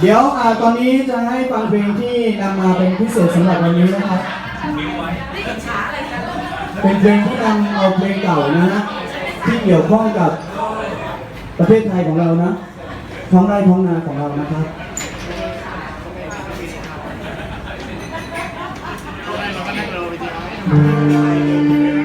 เดี๋ยวอ่าตอนนี้จะให้ฟังเพลงที่นำมาเป็นพิเศษสำหรับวันนี้นะครับ เป็นเพลงที่นำเอาเพลงเก่านะฮะที่เกี่ยวข้องกับประเทศไทยของเรานะท้องไร่ท้องนาของเรานะครับสู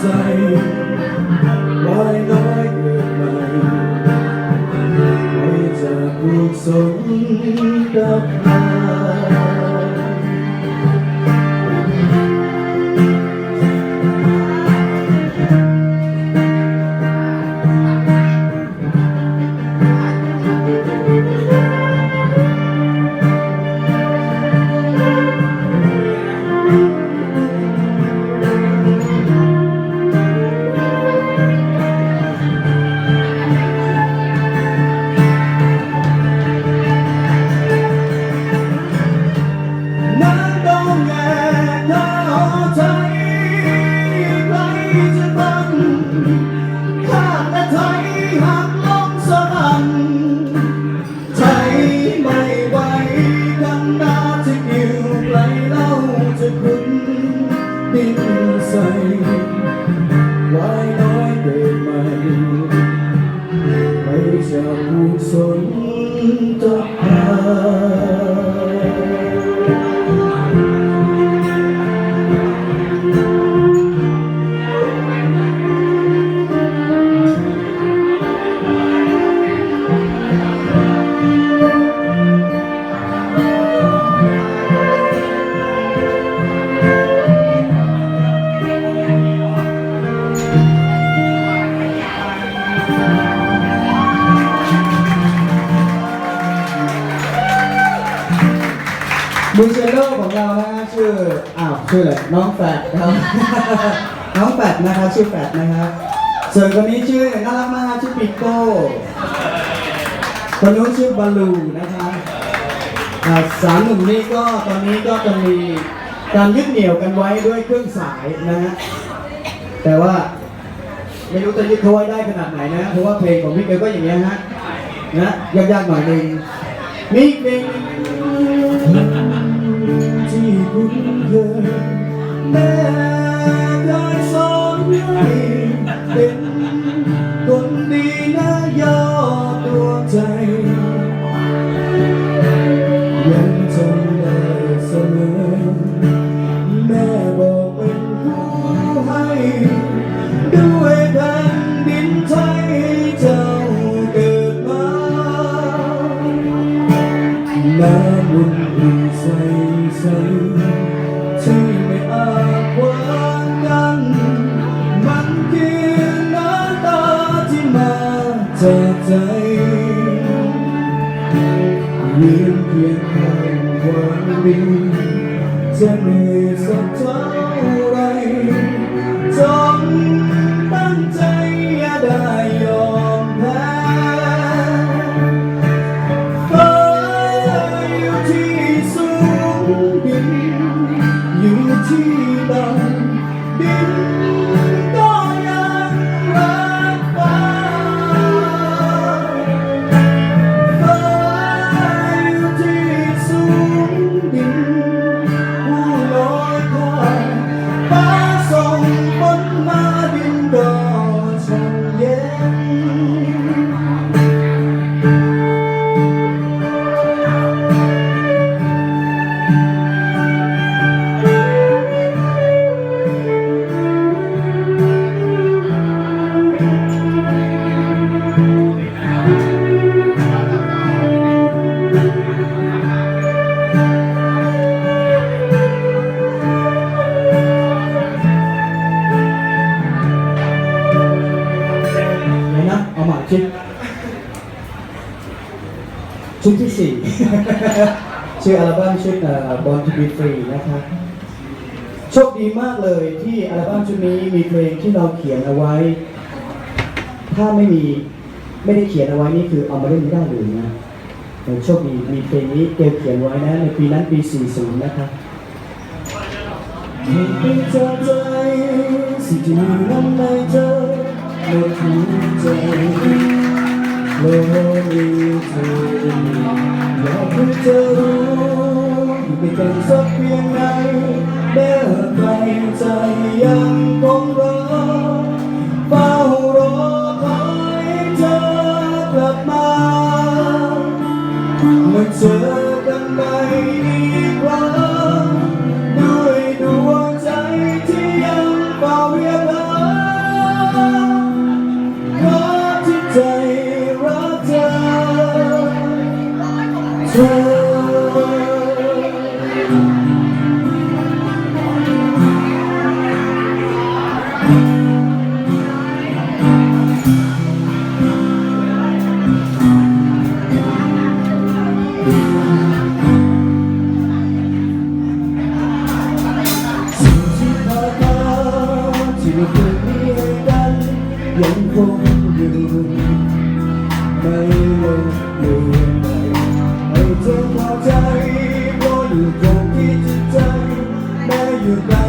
ใจไว้น้อยเกินไปไม่จะผูกสมกับใค รนั้ อเชลของเรานะฮะชื่ออ้าวชื่ออะไรน้องแฟดครับ น้องแฟดนะครับชื่อแฟดนะครับ ส่วนคนนี้ชื่อน่ารักมากชื่อปิโก้คนนู้นชื่อบาลูนะคะอ่าสามหนุ่มนี้ก็ตอนนี้ก็จะมีการยึดเหนี่ยวกันไว้ด้วยเครื่องสายนะฮะแต่ว่าไม่รู้จะยึดเขาไว้ได้ขนาดไหนนะ เพราะว่าเพลงของพี่เกลก็อย่างเงี้ยฮะนะยากๆหน่อยหนึงมีอีกเพลงหนึ่ง ที่คุ้นเคยแม่เคยสอนให้เป็น พียงค่ความดีจะเเดี๋ยวนะเอาใหม่ชุดชุดที่สี่ ชื่ออัลบั้มชุดบอลทูบีฟรีนะครับโชคดีมากเลยที่อัลบั้มชุดนี้มีเพลงที่เราเขียนเอาไว้ ถ้าไม่มีไม่ได้เขียนเอาไว้นี่คือเอามาเล่นไม่ได้เลยนะแต่โชคดีมีเพลงนี้เกลเขียนไว้นะในปีนั้นปี40นะครับไม่ไปเจอใจสิ่งที่มีนั้นไม่เจอ หมดหัวใจโลกมีเธอยากให้เธอรู้อยู่ด้วยกันสักเพียงไหนเดินไปใจยังคงรอเฝ้ารอคอยเธอกลับมาเมื่อเจอ ยมีให้กันยังคงอยู่ไม่ลดเลือนไปให้เธอพอใจเพราะอยู่ตรงที่จิตใจแม้อยู่ไกล